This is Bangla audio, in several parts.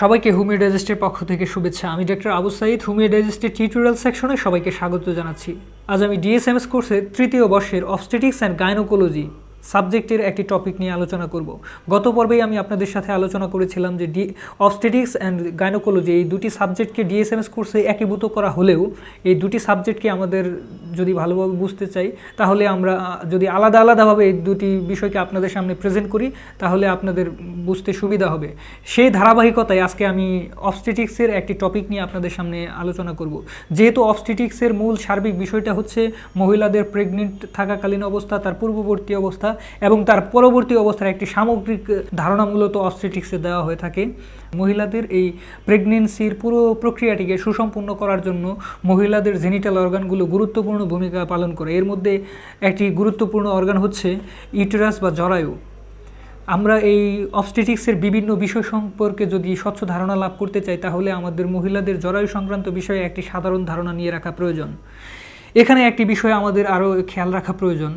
সবাইকে হোমিও ডাইজেস্টের পক্ষ থেকে শুভেচ্ছা। আমি ডক্টর আবু সাইদ হোমিও ডাইজেস্টের টিউটোরিয়াল সেকশনে সবাইকে স্বাগত জানাচ্ছি। আজ আমি ডিএসএমএস কোর্সের তৃতীয় বর্ষের অবস্টেটিক্স অ্যান্ড গাইনোকোলজি সাবজেক্টের একটি টপিক নিয়ে আলোচনা করব। গত পর্বেই আমি আপনাদের সাথে আলোচনা করেছিলাম যে ডি অবস্টেটিক্স অ্যান্ড গাইনোকোলজি এই দুটি সাবজেক্টকে ডিএসএমএস কোর্সে একীভূত করা হলেও এই দুটি সাবজেক্টকে আমাদের যদি ভালোভাবে বুঝতে চাই, তাহলে আমরা যদি আলাদা আলাদাভাবে এই দুটি বিষয়কে আপনাদের সামনে প্রেজেন্ট করি, তাহলে আপনাদের বুঝতে সুবিধা হবে। সেই ধারাবাহিকতায় আজকে আমি অবস্টেটিক্সের একটি টপিক নিয়ে আপনাদের সামনে আলোচনা করব। যেহেতু অবস্টেটিক্সের মূল সার্বিক বিষয়টা হচ্ছে মহিলাদের প্রেগনেন্ট থাকাকালীন অবস্থা, তার পূর্ববর্তী অবস্থা এবং তার পরবর্তী অবস্থার একটি সামগ্রিক ধারণা মূলত অবস্টেটিক্সে দেওয়া হয়ে থাকে। মহিলাদের এই প্রেগনেন্সির পুরো প্রক্রিয়াটিকে সুসম্পন্ন করার জন্য মহিলাদের জেনিটাল অর্গানগুলো গুরুত্বপূর্ণ ভূমিকা পালন করে। এর মধ্যে একটি গুরুত্বপূর্ণ অর্গান হচ্ছে ইউটেরাস বা জরায়ু। আমরা এই অবস্টেটিক্সের বিভিন্ন বিষয় সম্পর্কে যদি স্বচ্ছ ধারণা লাভ করতে চাই, তাহলে আমাদের মহিলাদের জরায়ু সংক্রান্ত বিষয়ে একটি সাধারণ ধারণা নিয়ে রাখা প্রয়োজন। এখানে একটি বিষয় আমাদের আরও খেয়াল রাখা প্রয়োজন।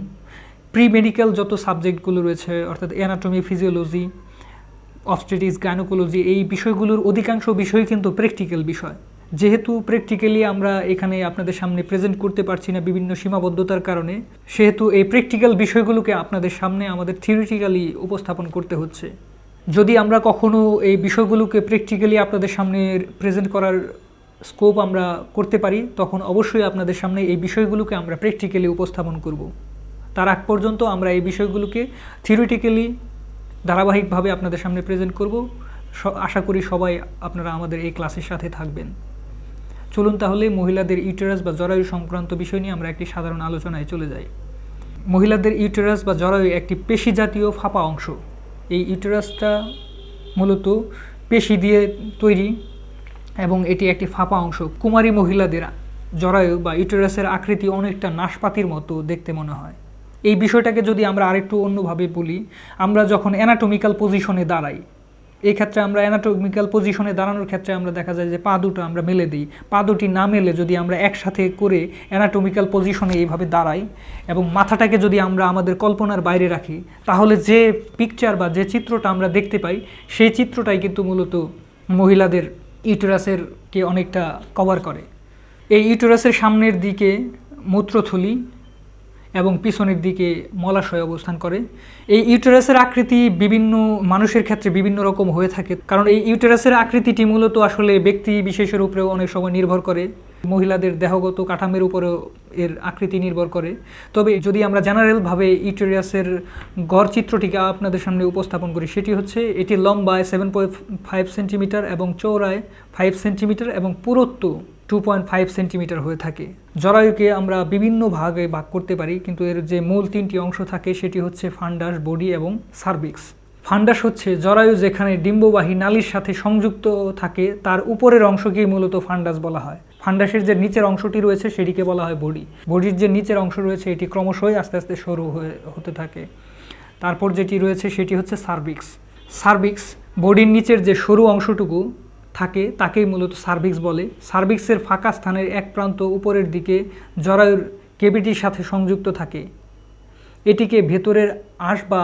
প্রি মেডিকেল যত সাবজেক্টগুলো রয়েছে, অর্থাৎ অ্যানাটমি ফিজিওলজি অবস্টেটিক্স গাইনোকোলজি এই বিষয়গুলোর অধিকাংশ বিষয় কিন্তু প্র্যাকটিক্যাল বিষয়। যেহেতু প্র্যাকটিক্যালি আমরা এখানে আপনাদের সামনে প্রেজেন্ট করতে পারছি না বিভিন্ন সীমাবদ্ধতার কারণে, সেহেতু এই প্র্যাকটিক্যাল বিষয়গুলোকে আপনাদের সামনে আমাদের থিওরিটিক্যালি উপস্থাপন করতে হচ্ছে। যদি আমরা কখনো এই বিষয়গুলোকে প্র্যাকটিক্যালি আপনাদের সামনে প্রেজেন্ট করার স্কোপ আমরা করতে পারি, তখন অবশ্যই আপনাদের সামনে এই বিষয়গুলোকে আমরা প্র্যাকটিক্যালি উপস্থাপন করব। তার আগ পর্যন্ত আমরা এই বিষয়গুলোকে থিওরিটিক্যালি ধারাবাহিকভাবে আপনাদের সামনে প্রেজেন্ট করব। আশা করি সবাই আপনারা আমাদের এই ক্লাসের সাথে থাকবেন। চলুন তাহলে মহিলাদের ইউটেরাস বা জরায়ু সংক্রান্ত বিষয় নিয়ে আমরা একটি সাধারণ আলোচনায় চলে যাই। মহিলাদের ইউটেরাস বা জরায়ু একটি পেশি জাতীয় ফাঁপা অংশ। এই ইউটেরাসটা মূলত পেশি দিয়ে তৈরি এবং এটি একটি ফাঁপা অংশ। কুমারী মহিলাদের জরায়ু বা ইউটেরাসের আকৃতি অনেকটা নাশপাতির মতো দেখতে মনে হয়। এই বিষয়টাকে যদি আমরা আরেকটু অন্যভাবে বলি, আমরা যখন অ্যানাটমিক্যাল পজিশনে দাঁড়াই, এই ক্ষেত্রে আমরা অ্যানাটমিক্যাল পজিশনে দাঁড়ানোর ক্ষেত্রে আমরা দেখা যায় যে পা দুটো আমরা মেলে দিই। পা দুটি না মেলে যদি আমরা একসাথে করে অ্যানাটমিক্যাল পজিশনে এইভাবে দাঁড়াই এবং মাথাটাকে যদি আমরা আমাদের কল্পনার বাইরে রাখি, তাহলে যে পিকচার বা যে চিত্রটা আমরা দেখতে পাই, সেই চিত্রটাই কিন্তু মূলত মহিলাদের ইউটেরাসের কে অনেকটা কভার করে। এই ইউটেরাসের সামনের দিকে মূত্রথলি এবং পিছনের দিকে মলাশয় অবস্থান করে। এই ইউটেরাসের আকৃতি বিভিন্ন মানুষের ক্ষেত্রে বিভিন্ন রকম হয়ে থাকে। কারণ এই ইউটেরাসের আকৃতিটি মূলত আসলে ব্যক্তি বিশেষের উপরেও অনেক সময় নির্ভর করে। মহিলাদের দেহগত কাঠামের উপরেও এর আকৃতি নির্ভর করে। তবে যদি আমরা জেনারেলভাবে ইউটেরিয়াসের গড় চিত্রটিকে আপনাদের সামনে উপস্থাপন করি, সেটি হচ্ছে এটি লম্বায় সেভেন পয়েন্ট ফাইভ সেন্টিমিটার এবং চৌড়ায় ফাইভ সেন্টিমিটার এবং পুরুত্ব টু পয়েন্ট ফাইভ সেন্টিমিটার হয়ে থাকে। জরায়ুকে আমরা বিভিন্ন ভাগে ভাগ করতে পারি, কিন্তু এর যে মূল তিনটি অংশ থাকে সেটি হচ্ছে ফান্ডাস, বডি এবং সার্ভিক্স। ফান্ডাস হচ্ছে জরায়ু যেখানে ডিম্ববাহী নালীর সাথে সংযুক্ত থাকে, তার উপরের অংশকেই মূলত ফান্ডাস বলা হয়। ফান্ডাসের যে নিচের অংশটি রয়েছে সেটিকে বলা হয় বডি। বডির যে নিচের অংশ রয়েছে, এটি ক্রমশই আস্তে আস্তে সরু হয়ে হতে থাকে। তারপর যেটি রয়েছে সেটি হচ্ছে সার্ভিক্স। সার্ভিক্স বডির নিচের যে সরু অংশটুকু থাকে, তাকেই মূলত সার্ভিক্স বলে। সার্ভিক্সের ফাঁকা স্থানের এক প্রান্ত উপরের দিকে জরায়ুর কেবিটির সাথে সংযুক্ত থাকে। এটিকে ভেতরের আঁশ বা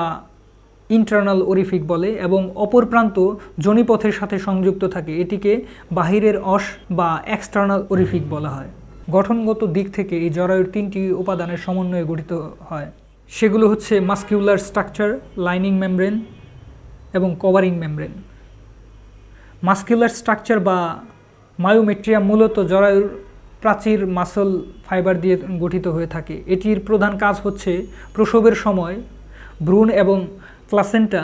ইন্টারনাল ওরিফিক বলে এবং অপর প্রান্ত জনিপথের সাথে সংযুক্ত থাকে। এটিকে বাহিরের অস বা এক্সটার্নাল ওরিফিক বলা হয়। গঠনগত দিক থেকে এই জরায়ুর তিনটি উপাদানের সমন্বয়ে গঠিত হয়। সেগুলো হচ্ছে মাস্কিউলার স্ট্রাকচার, লাইনিং মেমব্রেন এবং কভারিং মেমব্রেন। মাস্কুলার স্ট্রাকচার বা মায়োমেট্রিয়াম মূলত জরায়ুর প্রাচীর মাসল ফাইবার দিয়ে গঠিত হয়ে থাকে। এটির প্রধান কাজ হচ্ছে প্রসবের সময় ভ্রূণ এবং প্লাসেন্টা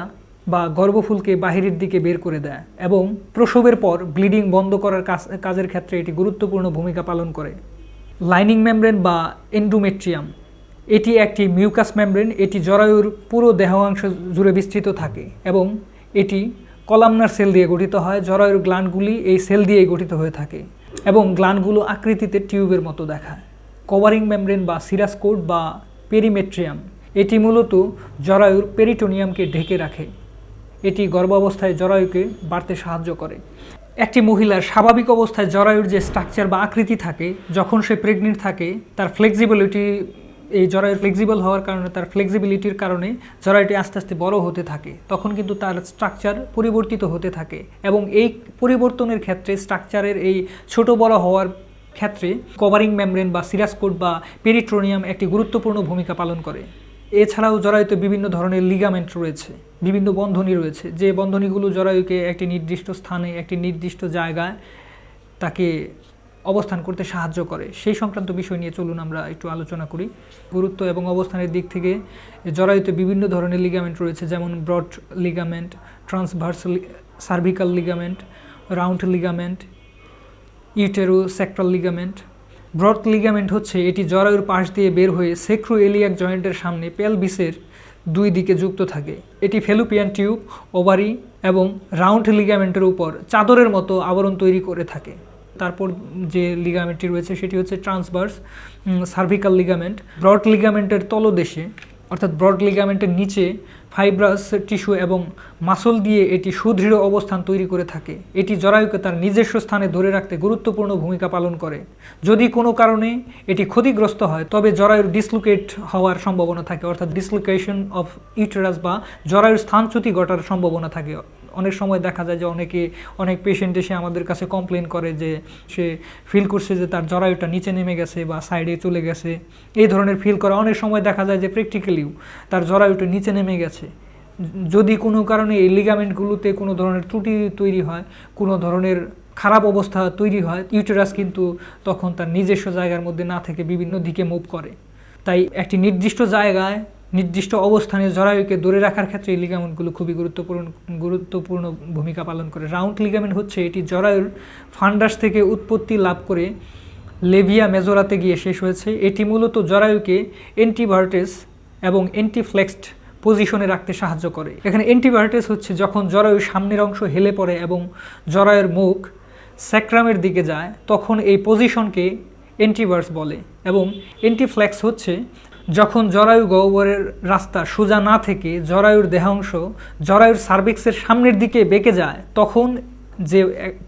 বা গর্ভফুলকে বাহিরের দিকে বের করে দেয় এবং প্রসবের পর ব্লিডিং বন্ধ করার কাজের ক্ষেত্রে এটি গুরুত্বপূর্ণ ভূমিকা পালন করে। লাইনিং মেমব্রেন বা এন্ডোমেট্রিয়াম, এটি একটি মিউকাস মেমব্রেন, এটি জরায়ুর পুরো দেহাংশ জুড়ে বিস্তৃত থাকে এবং এটি কলামনার সেল দিয়ে গঠিত হয়, জরায়ুর গ্ল্যান্ডগুলি এই সেল দিয়েই গঠিত হয়ে থাকে এবং গ্ল্যান্ডগুলো আকৃতিতে টিউবের মতো দেখায়। কভারিং মেমব্রেন বা সিরাসকোড বা পেরিমেট্রিয়াম, এটি মূলত জরায়ুর পেরিটোনিয়ামকে ঢেকে রাখে। এটি গর্ভাবস্থায় জরায়ুকে বাড়তে সাহায্য করে। একটি মহিলার স্বাভাবিক অবস্থায় জরায়ুর যে স্ট্রাকচার বা আকৃতি থাকে, যখন সে প্রেগনেন্ট থাকে, তার ফ্লেক্সিবিলিটি এই জরায়ুর ফ্লেক্সিবল হওয়ার কারণে, তার ফ্লেক্সিবিলিটির কারণে জরায়ুটি আস্তে আস্তে বড় হতে থাকে। তখন কিন্তু তার স্ট্রাকচার পরিবর্তিত হতে থাকে এবং এই পরিবর্তনের ক্ষেত্রে স্ট্রাকচারের এই ছোট বড় হওয়ার ক্ষেত্রে কভারিং মেমব্রেন বা সিরাসকোট বা পেরিট্রোনিয়াম একটি গুরুত্বপূর্ণ ভূমিকা পালন করে। এছাড়াও জরায়ুতে বিভিন্ন ধরনের লিগামেন্ট রয়েছে, বিভিন্ন বন্ধনী রয়েছে। যে বন্ধনীগুলো জরায়ুকে একটি নির্দিষ্ট স্থানে, একটি নির্দিষ্ট জায়গায় তাকে অবস্থান করতে সাহায্য করে। সেই সংক্রান্ত বিষয় নিয়ে চলুন আমরা একটু আলোচনা করি। গুরুত্ব এবং অবস্থানের দিক থেকে জরায়ুতে বিভিন্ন ধরনের লিগামেন্ট রয়েছে, যেমন broad ligament transverse cervical ligament round ligament utero sacral ligament broad ligament হচ্ছে এটি জরায়ুর পাশ দিয়ে বের হয়ে সেক্রো এলিয়াক জয়েন্টের সামনে পেলভিসের দুই দিকে যুক্ত থাকে। এটি ফেলুপিয়ান টিউব ওভারি এবং রাউন্ড লিগামেন্টের উপর চাদরের মতো আবরণ তৈরি করে থাকে। তারপর যে লিগামেন্টটি রয়েছে সেটি হচ্ছে ট্রান্সভার্স সার্ভিক্যাল লিগামেন্ট ব্রড লিগামেন্টের তলদেশে, অর্থাৎ ব্রড লিগামেন্টের নিচে ফাইব্রাস টিস্যু এবং মাসল দিয়ে এটি সুদৃঢ় অবস্থান তৈরি করে থাকে। এটি জরায়ুকে তার নিজস্ব স্থানে ধরে রাখতে গুরুত্বপূর্ণ ভূমিকা পালন করে। যদি কোনো কারণে এটি ক্ষতিগ্রস্ত হয়, তবে জরায়ুর ডিসলোকেট হওয়ার সম্ভাবনা থাকে, অর্থাৎ ডিসলোকেশন অফ ইউটেরাস বা জরায়ুর স্থানচ্যুতি ঘটার সম্ভাবনা থাকে। অনেক সময় দেখা যায় যে অনেকে, অনেক পেশেন্ট এসে আমাদের কাছে কমপ্লেন করে যে সে ফিল করছে যে তার জরায়ুটা নিচে নেমে গেছে বা সাইডে চলে গেছে। এই ধরনের ফিল করা অনেক সময় দেখা যায় যে প্র্যাকটিক্যালিও তার জরায়ুটা নিচে নেমে গেছে। যদি কোনো কারণে এই লিগামেন্টগুলোতে কোনো ধরনের ত্রুটি তৈরি হয়, কোনো ধরনের খারাপ অবস্থা তৈরি হয় ইউটেরাস কিন্তু তখন তার নিজস্ব জায়গার মধ্যে না থেকে বিভিন্ন দিকে মুভ করে। তাই একটি নির্দিষ্ট জায়গায় নির্দিষ্ট অবস্থানে জরায়ুকে ধরে রাখার ক্ষেত্রে এই লিগামেন্টগুলো খুবই গুরুত্বপূর্ণ গুরুত্বপূর্ণ ভূমিকা পালন করে। রাউন্ড লিগামেন্ট হচ্ছে এটি জরায়ুর ফান্ডাস থেকে উৎপত্তি লাভ করে লেভিয়া, মেজোরাতে গিয়ে শেষ হয়েছে। এটি মূলত জরায়ুকে অ্যান্টিভার্টেস এবং অ্যান্টিফ্লেক্সড পজিশনে রাখতে সাহায্য করে। এখানে অ্যান্টিভার্টেস হচ্ছে যখন জরায়ুর সামনের অংশ হেলে পড়ে এবং জরায়ুর মুখ স্যাক্রামের দিকে যায়, তখন এই পজিশনকে অ্যান্টিভার্স বলে এবং অ্যান্টিফ্লেক্স হচ্ছে যখন জরায়ু গহ্বরের রাস্তা সোজা না থেকে জরায়ুর দেহাংশ জরায়ুর সার্ভিক্সের সামনের দিকে বেঁকে যায়, তখন যে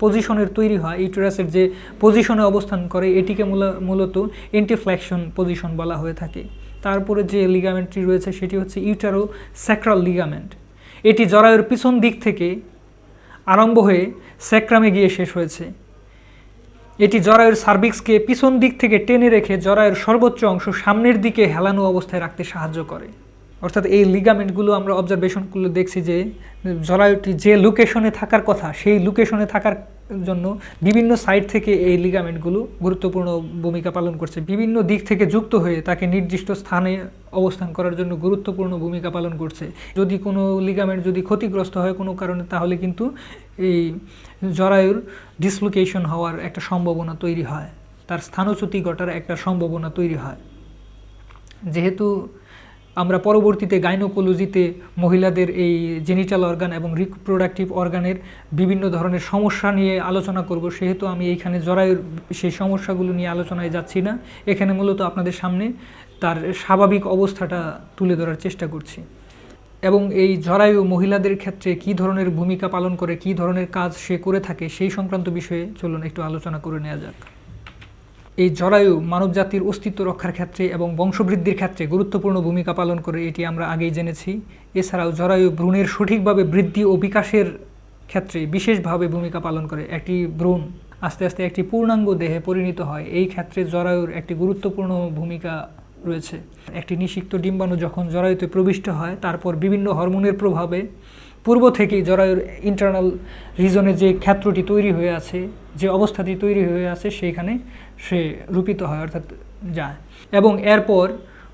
পজিশনের তৈরি হয় ইউটেরাসের যে পজিশনে অবস্থান করে, এটিকে মূলত এন্টিফ্ল্যাকশন পজিশন বলা হয়ে থাকে। তারপরে যে লিগামেন্টটি রয়েছে, সেটি হচ্ছে ইউটারো স্যাক্রাল লিগামেন্ট এটি জরায়ুর পিছন দিক থেকে আরম্ভ হয়ে স্যাক্রামে গিয়ে শেষ হয়েছে। এটি জরায়ুর সার্ভিক্সকে পিছন দিক থেকে টেনে রেখে জরায়ুর সর্বোচ্চ অংশ সামনের দিকে হেলানো অবস্থায় রাখতে সাহায্য করে। অর্থাৎ এই লিগামেন্টগুলো আমরা অবজারভেশনগুলো দেখছি যে, জরায়ুটি যে লোকেশনে থাকার কথা, সেই লোকেশনে থাকার জন্য বিভিন্ন সাইড থেকে এই লিগামেন্টগুলো গুরুত্বপূর্ণ ভূমিকা পালন করছে। বিভিন্ন দিক থেকে যুক্ত হয়ে তাকে নির্দিষ্ট স্থানে অবস্থান করার জন্য গুরুত্বপূর্ণ ভূমিকা পালন করছে। যদি কোনো লিগামেন্ট যদি ক্ষতিগ্রস্ত হয় কোনো কারণে, তাহলে কিন্তু এই জরায়ুর ডিসলোকেশন হওয়ার একটা সম্ভাবনা তৈরি হয়। তার স্থানচ্যুতি ঘটার একটা সম্ভাবনা তৈরি হয়। যেহেতু আমরা পরবর্তীতে গাইনোকোলজিতে মহিলাদের এই জেনিটাল অর্গান এবং রিপ্রোডাক্টিভ অর্গানের বিভিন্ন ধরনের সমস্যা নিয়ে আলোচনা করব। সেহেতু আমি এইখানে জরায়ুর সেই সমস্যাগুলো নিয়ে আলোচনায় যাচ্ছি না। এখানে মূলত আপনাদের সামনে তার স্বাভাবিক অবস্থাটা তুলে ধরার চেষ্টা করছি। এবং এই জরায়ু মহিলাদের ক্ষেত্রে কি ধরনের ভূমিকা পালন করে, কি ধরনের কাজ সে করে থাকে সেই সংক্রান্ত বিষয়ে চলুন একটু আলোচনা করে নেওয়া যাক। এই জরায়ু মানবজাতির অস্তিত্ব রক্ষার ক্ষেত্রে এবং বংশবৃদ্ধির ক্ষেত্রে গুরুত্বপূর্ণ ভূমিকা পালন করে, এটি আমরা আগেই জেনেছি। এছাড়াও জরায়ু ভ্রূণের সঠিকভাবে বৃদ্ধি ও বিকাশের ক্ষেত্রে বিশেষভাবে ভূমিকা পালন করে। একটি ভ্রূণ আস্তে আস্তে একটি পূর্ণাঙ্গ দেহে পরিণত হয়। এই ক্ষেত্রে জরায়ুর একটি গুরুত্বপূর্ণ ভূমিকা রয়েছে। একটি নিষিক্ত ডিম্বাণু যখন জরায়ুতে প্রবিষ্ট হয়, তারপর বিভিন্ন হরমোনের প্রভাবে পূর্ব থেকেই জরায়ুর ইন্টারনাল রিজনে যে ক্ষেত্রটি তৈরি হয়ে আছে, যে অবস্থাটি তৈরি হয়ে আছে, সেইখানে সে রূপিত হয়, অর্থাৎ যায়। এবং এরপর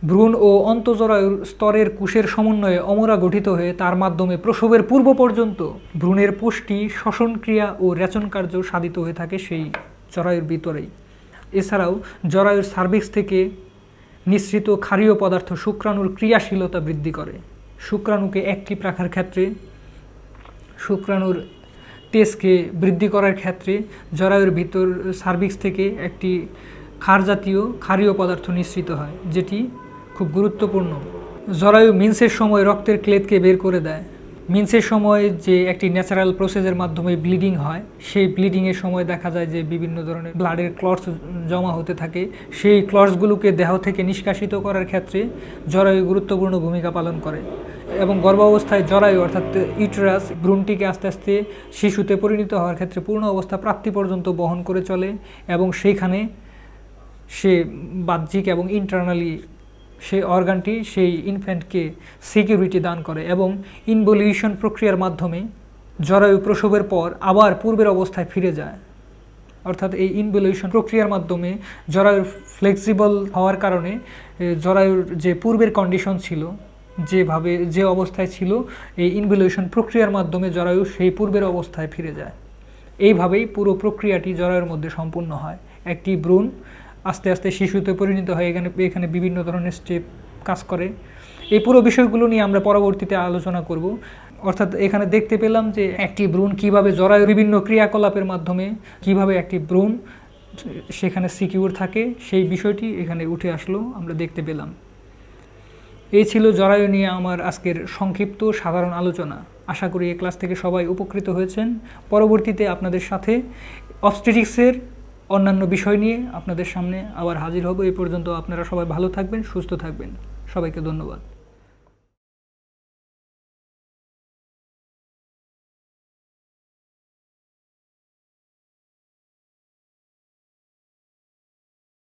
ভ্রূণ ও অন্তজরায়ুর স্তরের কুশের সমন্বয়ে অমরা গঠিত হয়ে তার মাধ্যমে প্রসবের পূর্ব পর্যন্ত ভ্রূণের পুষ্টি শ্বসন ক্রিয়া ও রেচন কার্য সাধিত হয়ে থাকে সেই জরায়ুর ভিতরেই। এছাড়াও জরায়ুর সার্ভিক্স থেকে নিঃসৃত ক্ষারীয় পদার্থ শুক্রাণুর ক্রিয়াশীলতা বৃদ্ধি করে। শুক্রাণুকে অ্যাক্টিভ রাখার ক্ষেত্রে শুক্রাণুর তেজকে বৃদ্ধি করার ক্ষেত্রে জরায়ুর ভিতর সার্ভিক্স থেকে একটি ক্ষার জাতীয় ক্ষারীয় পদার্থ নিঃসৃত হয়, যেটি খুব গুরুত্বপূর্ণ। জরায়ু মিন্সের সময় রক্তের ক্লেদকে বের করে দেয়। মিন্সের সময় যে একটি ন্যাচারাল প্রসেসের মাধ্যমে ব্লিডিং হয়, সেই ব্লিডিংয়ের সময় দেখা যায় যে বিভিন্ন ধরনের ব্লাডের ক্লটস জমা হতে থাকে। সেই ক্লটসগুলোকে দেহ থেকে নিষ্কাশিত করার ক্ষেত্রে জরায়ু গুরুত্বপূর্ণ ভূমিকা পালন করে। এবং গর্ভাবস্থায় জরায়ু অর্থাৎ ইউটেরাস ভ্রূণটিকে আস্তে আস্তে শিশুতে পরিণত হওয়ার ক্ষেত্রে পূর্ণ অবস্থা প্রাপ্তি পর্যন্ত বহন করে চলে এবং সেইখানে সে বাহ্যিক এবং ইন্টারনালি সেই অর্গানটি সেই ইনফ্যান্টকে সিকিউরিটি দান করে এবং ইনভলিউশন প্রক্রিয়ার মাধ্যমে জরায়ু প্রসবের পর আবার পূর্বের অবস্থায় ফিরে যায়। অর্থাৎ এই ইনভলিউশন প্রক্রিয়ার মাধ্যমে জরায়ুর ফ্লেক্সিবল হওয়ার কারণে জরায়ুর যে পূর্বের কন্ডিশন ছিল যেভাবে, যে অবস্থায় ছিল, এই ইনভলিউশন প্রক্রিয়ার মাধ্যমে জরায়ু সেই পূর্বের অবস্থায় ফিরে যায়। এইভাবেই পুরো প্রক্রিয়াটি জরায়ুর মধ্যে সম্পূর্ণ হয়। একটি ভ্রূণ আস্তে আস্তে শিশুতে পরিণত হয় এখানে এখানে বিভিন্ন ধরনের স্টেপ কাজ করে। এই পুরো বিষয়গুলো নিয়ে আমরা পরবর্তীতে আলোচনা করব। অর্থাৎ এখানে দেখতে পেলাম যে একটি ভ্রূণ কীভাবে জরায়ুর বিভিন্ন ক্রিয়াকলাপের মাধ্যমে কীভাবে একটি ভ্রূণ সেখানে সিকিউর থাকে, সেই বিষয়টি এখানে উঠে আসলো, আমরা দেখতে পেলাম। এই ছিল জরায়ু নিয়ে আমার আজকের সংক্ষিপ্ত সাধারণ আলোচনা। আশা করি এই ক্লাস থেকে সবাই উপকৃত হয়েছেন। পরবর্তীতে আপনাদের সাথে অবস্টেটিক্সের অন্যান্য বিষয় নিয়ে আপনাদের সামনে আবার হাজির হব। এই পর্যন্ত আপনারা সবাই ভালো থাকবেন, সুস্থ থাকবেন। সবাইকে ধন্যবাদ।